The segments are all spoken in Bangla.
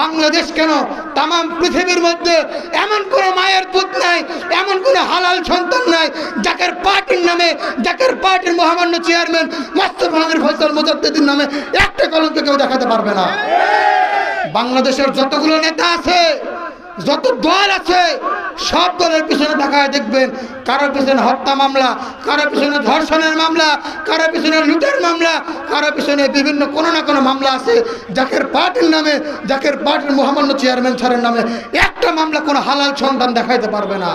বাংলাদেশ কেন তাম পৃথিবীর মধ্যে এমন কোন মায়ের পুত নাই, এমন কোন হালাল সন্তান নাই জাকের পার্টির নামে জাকের পার্টির মহামান্য চেয়ারম্যান মাস্তুর ভাঙের ফসল মোজাদ্দিন নামে একটা কলঙ্ক কেউ দেখাতে পারবে না। বাংলাদেশের যতগুলো নেতা আছে যত দল আছে, সব দলের পিছনে দেখায় দেখবেন, কারও পিছনে হত্যা মামলা, কারও পিছনে ধর্ষণের মামলা, কারও পিছনে লুটের মামলা, কারও পিছনে বিভিন্ন কোনো না কোনো মামলা আছে। জাকের পার্টির নামে, জাকের পার্টির মহামান্য চেয়ারম্যান স্যারের নামে একটা মামলা কোনো হালাল সন্তান দেখাইতে পারবে না।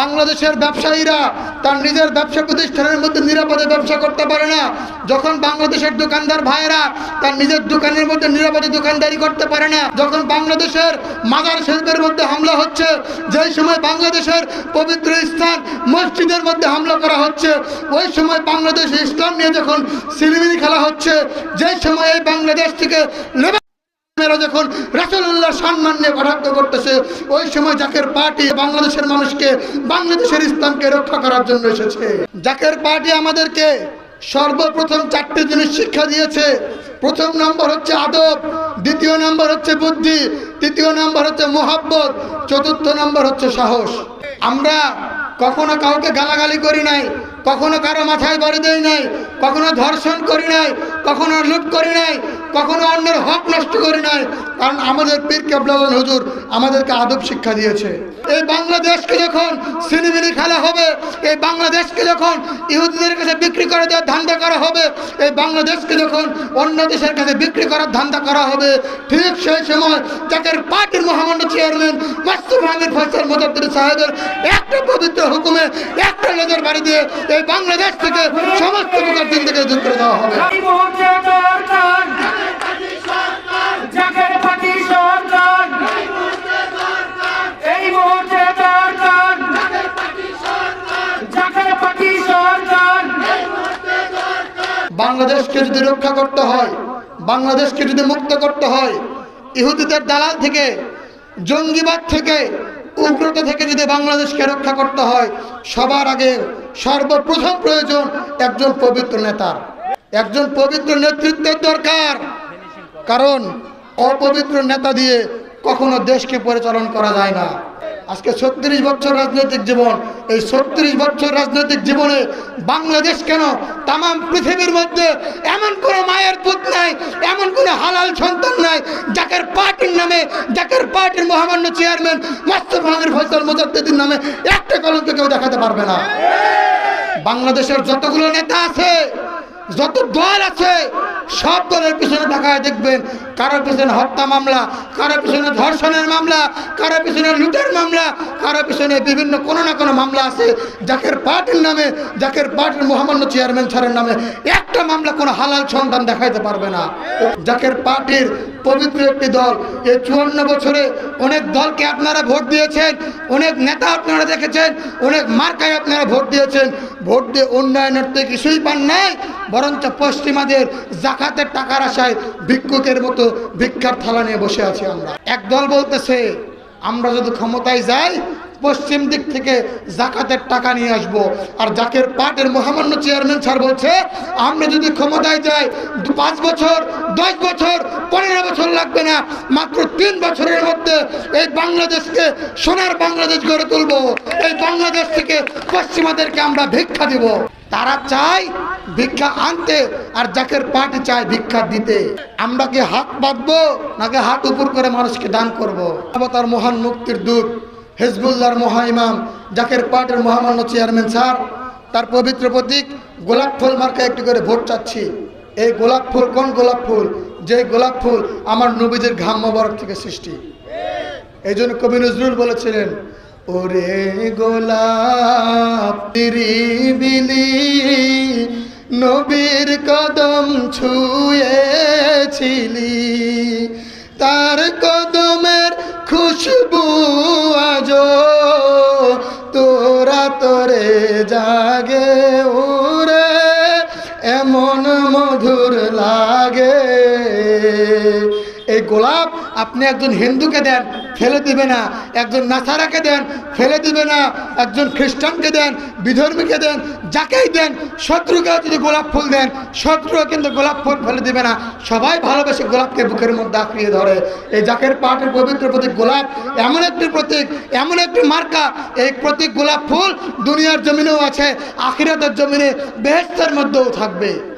বাংলাদেশের ব্যবসায়ীরা তার নিজের ব্যবসা প্রতিষ্ঠানের মধ্যে নিরাপদে ব্যবসা করতে পারে না। যখন বাংলাদেশের দোকানদার ভাইয়েরা তার নিজের দোকানের মধ্যে নিরাপদে দোকানদারি করতে পারে না, যখন বাংলাদেশের মাদার শিল্পের মধ্যে হামলা হচ্ছে, যেই সময় বাংলাদেশের পবিত্র স্থান মসজিদের মধ্যে হামলা করা হচ্ছে, ওই সময় বাংলাদেশ ইসলাম নিয়ে যখন সিলিমিনি খেলা হচ্ছে, যেই সময় এই বাংলাদেশ থেকে মেয়েরা যখন রাসুল্লাহ সম্মান নিয়ে কটাক্ষ করতেছে, ওই সময় জাকের পার্টি বাংলাদেশের মানুষকে, বাংলাদেশের ইসলামকে রক্ষা করার জন্য এসেছে। জাকের পার্টি আমাদেরকে সর্বপ্রথম চারটি জিনিস শিক্ষা দিয়েছে। প্রথম নম্বর হচ্ছে আদব, দ্বিতীয় নম্বর হচ্ছে বুদ্ধি, তৃতীয় নম্বর হচ্ছে মোহাব্বত, চতুর্থ নম্বর হচ্ছে সাহস। আমরা কখনো কাউকে গালাগালি করি নাই কখনো কারও মাথায় বাড়ি দেই নাই, কখনো ধর্ষণ করি নাই, কখনো লুট করি নাই, কখনো অন্যের হক নষ্ট করি নাই। কারণ আমাদের পীর কেবলান হুজুর আমাদেরকে আদব শিক্ষা দিয়েছে। এই বাংলাদেশকে যখন সিনেমিনি খেলা হবে, এই বাংলাদেশকে যখন ইহুদিদের কাছে বিক্রি করে দেওয়ার ধান্দা করা হবে, এই বাংলাদেশকে যখন অন্য দেশের কাছে বিক্রি করার ধান্দা করা হবে, ঠিক সেই সময় যাদের পার্টির মহামান্য চেয়ারম্যান মাসুম আমির ফয়সাল মোজাদ্দিন সাহেবের একটা পবিত্র হুকুমে একটা নজর বাড়ি দিয়ে এই বাংলাদেশ থেকে সমস্ত প্রকার দিন থেকে দূর করে দেওয়া হবে। বাংলাদেশকে যদি রক্ষা করতে হয় বাংলাদেশকে যদি মুক্ত করতে হয় ইহুদিদের দালাল থেকে জঙ্গিবাদ থেকে উগ্রতা থেকে যদি বাংলাদেশকে রক্ষা করতে হয় সবার আগে সর্বপ্রথম প্রয়োজন একজন পবিত্র নেতার একজন পবিত্র নেতৃত্বের দরকার। কারণ অপবিত্র নেতা দিয়ে কখনো দেশকে পরিচালন করা যায় না। আজকে ছত্রিশ বছর রাজনৈতিক জীবন। এই ছত্রিশ বছর রাজনৈতিক জীবনে বাংলাদেশ কেন তাম পৃথিবীর মধ্যে এমন কোন মায়ের পুত নাই, এমন কোন হালাল সন্তান নাই জাকের পার্টির নামে জাকের পার্টির মহামান্য চেয়ারম্যান মাস্টার ভাঙের ফসল মোজাদ্দিন নামে একটা কলঙ্ক কেউ দেখাতে পারবে না। বাংলাদেশের যতগুলো নেতা আছে যত দল আছে সব দলের পিছনে তাকায় দেখবেন কারোর পিছনে হত্যা মামলা, কারও পিছনে ধর্ষণের মামলা, কারও পিছনে লুটের মামলা কারোর পিছনে বিভিন্ন কোনো না কোনো মামলা আছে। জাকের পার্টির নামে, জাকের পার্টির মহামান্য চেয়ারম্যান স্যারের নামে একটা মামলা কোনো হালাল সন্ধান দেখাইতে পারবে না। জাকের পার্টির পবিত্র একটি দল, এই চুয়ান্ন বছরে অনেক দলকে আপনারা ভোট দিয়েছেন, অনেক নেতা আপনারা দেখেছেন, অনেক মার্কায় আপনারা ভোট দিয়েছেন। ভোট দিয়ে উন্নয়নের তো কিছুই পান নাই বরঞ্চ পশ্চিমাদের জাকাতের টাকার আশায় ভিক্ষুকের মতো ভিক্ষার থালা নিয়ে বসে আছি আমরা। এক দল বলতেছে, আমরা যদি ক্ষমতায় যাই, পশ্চিম দিক থেকে জাকাতের টাকা নিয়ে আসব। আর জাকের পাটের মহামান্য চেয়ারম্যান স্যার বলছে, আমরা যদি ক্ষমতায় যাই, পাঁচ বছর, দশ বছর, পনেরো বছর লাগবে না, মাত্র তিন বছরের মধ্যে এই বাংলাদেশকে, সোনার বাংলাদেশ গড়ে তুলব। এই বাংলাদেশ থেকে পশ্চিমাদেরকে আমরা ভিক্ষা দিব। তারা চায় ভিক্ষা আনতে আর জাকের পার্টি চায় ভিক্ষা দিতে। আমরা কি হাত বাঁধবো নাকি হাত উপর করে মানুষকে দান করব? তার মহান মুক্তির দূত হেজবুল্লার মহা ইমাম জাকের পার্টির মহামান্য চেয়ারম্যান স্যার, তার পবিত্র প্রতীক, গোলাপ ফুল মার্কা একটি করে ভোট চাচ্ছি। এই গোলাপ ফুল কোন গোলাপ ফুল? যে গোলাপ ফুল আমার নবীদের ঘাম মোবারক থেকে সৃষ্টি। এই জন্য কবি নজরুল বলেছিলেন, ওরে গোলাপ বিলি নবীর কদম ছুঁয়েছিলি। তার কদমের খুশবু আজ তোরা তোরে জাগে ওরে এমন মধুর লাগে। এই গোলাপ আপনি একজন হিন্দুকে দেন, ফেলে দিবে না। একজন নাসারাকে দেন, ফেলে দিবে না। একজন খ্রিস্টানকে দেন, বিধর্মীকে দেন, যাকেই দেন, শত্রুকেও যদি গোলাপ ফুল দেন, শত্রুও কিন্তু গোলাপ ফুল ফেলে দিবে না। সবাই ভালোবেসে গোলাপকে বুকের মধ্যে আঁকড়িয়ে ধরে। এই জাকের পাহাড়ের পবিত্র প্রতীক গোলাপ, এমন একটি প্রতীক, এমন একটি মার্কা। এই প্রতীক গোলাপ ফুল দুনিয়ার জমিনেও আছে, আখিরাতের জমিনে বেহেস্তের মধ্যেও থাকবে।